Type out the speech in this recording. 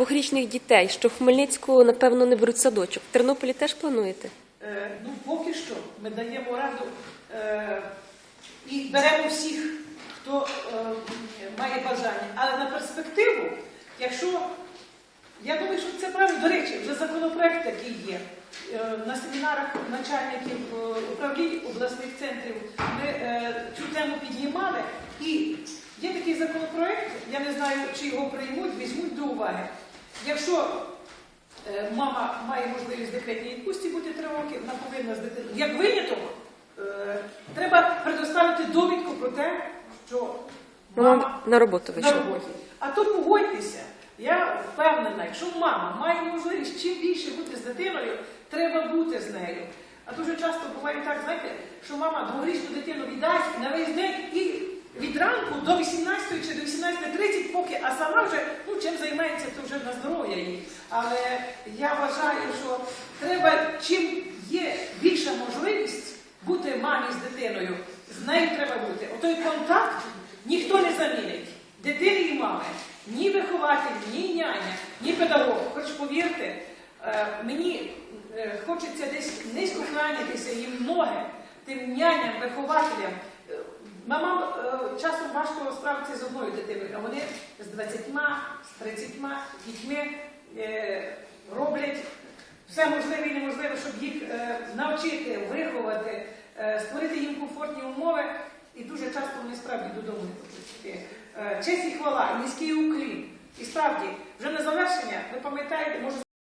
двохрічних дітей, що в Хмельницьку, напевно, не беруть садочок. В Тернополі теж плануєте? Е, Ну, поки що ми даємо раду е, і беремо всіх, хто е, має бажання. Але на перспективу, якщо я думаю, що це правильно, до речі, вже законопроект такий є. Е, На семінарах начальників е, управлінь обласних центрів ми е, цю тему піднімали. І є такий законопроект, я не знаю, чи його приймуть, візьмуть до уваги. Якщо Е, мама має можливість в декретній відпустці бути три роки, вона повинна з дитиною. Як виняток, е, треба предоставити довідку про те, що мама на роботу на роботі. А то погодьтеся, я впевнена, якщо мама має можливість чим більше бути з дитиною, треба бути з нею. А дуже часто буває так, знаєте, що мама дворічну дитину віддасть на весь день і від ранку до 18 чи до 18.30, а сама вже ну, чим займається, то вже на здоров'я їй. Але я вважаю, що треба, чим є більша можливість бути мамі з дитиною, з нею треба бути. Отой контакт ніхто не замінить. Дитини і мами. Ні вихователь, ні няня, ні педагог. Хоч повірте, е, мені е, хочеться десь низько кланятися їм в ноги, тим няням, вихователям. Е, Мамам е, часом важко справитися з одною дитиною, а вони з 20, з 30 дітьми е, роблять все можливе і неможливе, щоб їх е, навчити, виховати, е, створити їм комфортні умови. І дуже часто вони справді додому не хочуть Честь і хвала, і низький уклін. І справді, вже на завершення, ви пам'ятаєте, може.